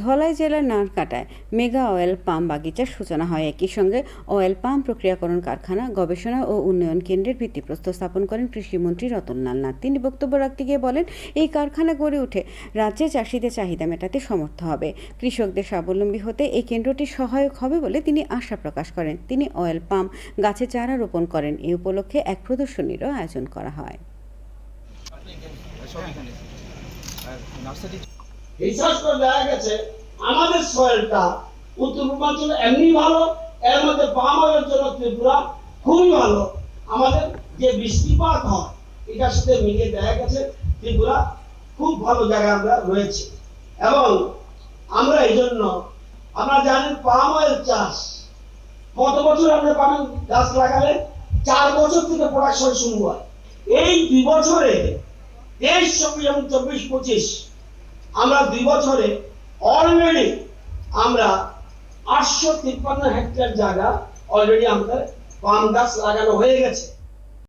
ধলাই জেলার নারকাটায় mega oil palm বাগিচার সূচনা হয়। একই সঙ্গে অয়েল পাম প্রক্রিয়াকরণ কারখানা, গবেষণা ও উন্নয়ন কেন্দ্রের ভিত্তিপ্রস্তর স্থাপন করেন কৃষিমন্ত্রী রতনলাল নাথ। তিনি বক্তব্য রাখতে গিয়ে বলেন, এই কারখানা গড়ে উঠে রাজ্যে চাষিদের চাহিদা মেটাতে সমর্থ হবে। কৃষকদের স্বাবলম্বী হতে এই কেন্দ্রটি সহায়ক হবে বলে তিনি আশা প্রকাশ করেন। তিনি অয়েল পাম গাছে চারা রোপণ করেন। এই উপলক্ষে এক প্রদর্শনীরও আয়োজন করা হয়। রিসার্চ করে দেখা গেছে, আমাদের সয়েলটা উত্তর পূর্বাঞ্চলে এমনি ভালো, এর মধ্যে পাম জন্য ত্রিপুরা খুবই ভালো। আমাদের যে বৃষ্টিপাত হয়, এটার সাথে মিলিয়ে দেখা গেছে ত্রিপুরা খুব ভালো জায়গায় আমরা রয়েছে। এবং আমরা এই জন্য আমরা জানেন পাম অয়েল চাষ, কত বছর আমরা পামের গাছ লাগালে? চার বছর থেকে প্রোডাকশন শুরু হয়। এই দুই বছরে এবং চব্বিশ পঁচিশ আমরা দুই বছরে অলরেডি আমরা আটশো তিপ্পান্ন হেক্টর জায়গা অলরেডি আমাদের পাম গাছ লাগানো হয়ে গেছে।